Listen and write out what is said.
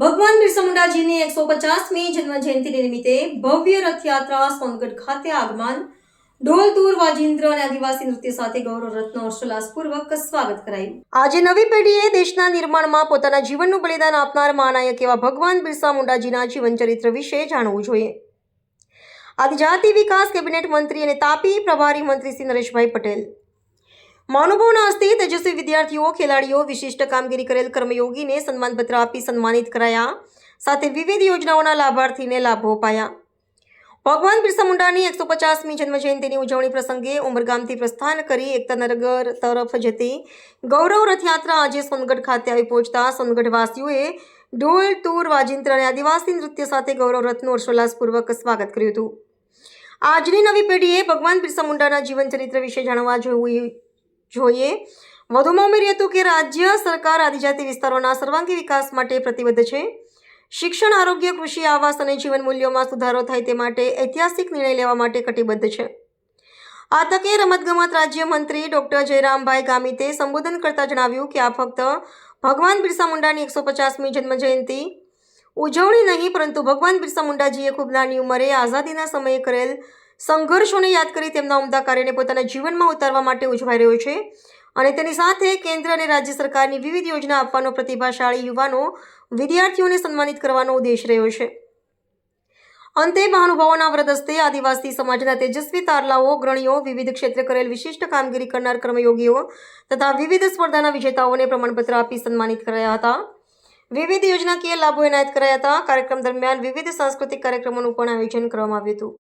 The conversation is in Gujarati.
ભગવાન બિરસા મુંડાજીની એકસો પચાસમી જન્મ જયંતિ નિમિત્તે ભવ્ય રથયાત્રા સોનગઢ ખાતે આગમન. ઢોલ દૂર વાજિંદ્ર અને આદિવાસી નૃત્ય સાથે ગૌરવ રત્ન હર્ષોલ્લાસપૂર્વક સ્વાગત કરાયું. આજે નવી પેઢીએ દેશના નિર્માણમાં પોતાના જીવનનું બલિદાન આપનાર મહાનાયક એવા ભગવાન બિરસા મુંડાજીના જીવન ચરિત્ર વિશે જાણવું જોઈએ. આદિજાતિ વિકાસ કેબિનેટ મંત્રી અને તાપી પ્રભારી મંત્રી શ્રી નરેશભાઈ પટેલ મહાનુભાવના હસ્તે તેજસ્વી વિદ્યાર્થીઓ, ખેલાડીઓ, વિશિષ્ટ કામગીરી કરેલ કર્મયોગીને સન્માનપત્ર આપી સન્માનિત કરાયા. સાથે વિવિધ યોજનાઓના લાભાર્થીને લાભો અપાયા. ભગવાન બિરસા મુંડાની એકસો પચાસમી જન્મજયંતિની ઉજવણી પ્રસંગે ઉમરગામથી પ્રસ્થાન કરી એકતાનગર તરફ જતી ગૌરવ રથયાત્રા આજે સોનગઢ ખાતે આવી પહોંચતા સોનગઢવાસીઓએ ઢોલ, તૂર, વાજિંત્ર અને આદિવાસી નૃત્ય સાથે ગૌરવ રથનું હર્ષોલ્લાસપૂર્વક સ્વાગત કર્યું હતું. આજની નવી પેઢીએ ભગવાન બિરસા મુંડાના જીવન ચરિત્ર વિશે જાણવા જોવું જોઈએ. વધુમાં ઉમેર્યું હતું કે રાજ્ય સરકાર આદિજાતિ વિસ્તારોના સર્વાંગી વિકાસ માટે પ્રતિબદ્ધ છે. શિક્ષણ, આરોગ્ય, કૃષિ, આવાસ અને જીવન મૂલ્યોમાં સુધારો થાય તે માટે ઐતિહાસિક નિર્ણય લેવા માટે કટિબદ્ધ છે. આ તકે રમતગમત રાજ્યમંત્રી ડોક્ટર જયરામભાઈ ગામિતે સંબોધન કરતા જણાવ્યું કે આ ફક્ત ભગવાન બિરસા મુંડાની એકસો પચાસમી જન્મજયંતિ ઉજવણી નહીં, પરંતુ ભગવાન બિરસા મુંડાજીએ ખૂબ નાની ઉંમરે આઝાદીના સમયે કરેલ સંઘર્ષોને યાદ કરી તેમના ઉમદા કાર્યને પોતાના જીવનમાં ઉતારવા માટે ઉજવાઈ રહ્યો છે. અને તેની સાથે કેન્દ્ર અને રાજ્ય સરકારની વિવિધ યોજના આપવાનો પ્રતિભાશાળી યુવાનો વિદ્યાર્થીઓને સન્માનિત કરવાનો ઉદ્દેશ રહ્યો છે. અંતે મહાનુભાવોના વ્રત હસ્તે આદિવાસી સમાજના તેજસ્વી તારલાઓ, અગ્રણીઓ, વિવિધ ક્ષેત્રે કરેલ વિશિષ્ટ કામગીરી કરનાર કર્મયોગીઓ તથા વિવિધ સ્પર્ધાના વિજેતાઓને પ્રમાણપત્ર આપી સન્માનિત કરાયા હતા. વિવિધ યોજનાકીય લાભો એનાયત કરાયા હતા. કાર્યક્રમ દરમિયાન વિવિધ સાંસ્કૃતિક કાર્યક્રમોનું પણ આયોજન કરવામાં આવ્યું હતું.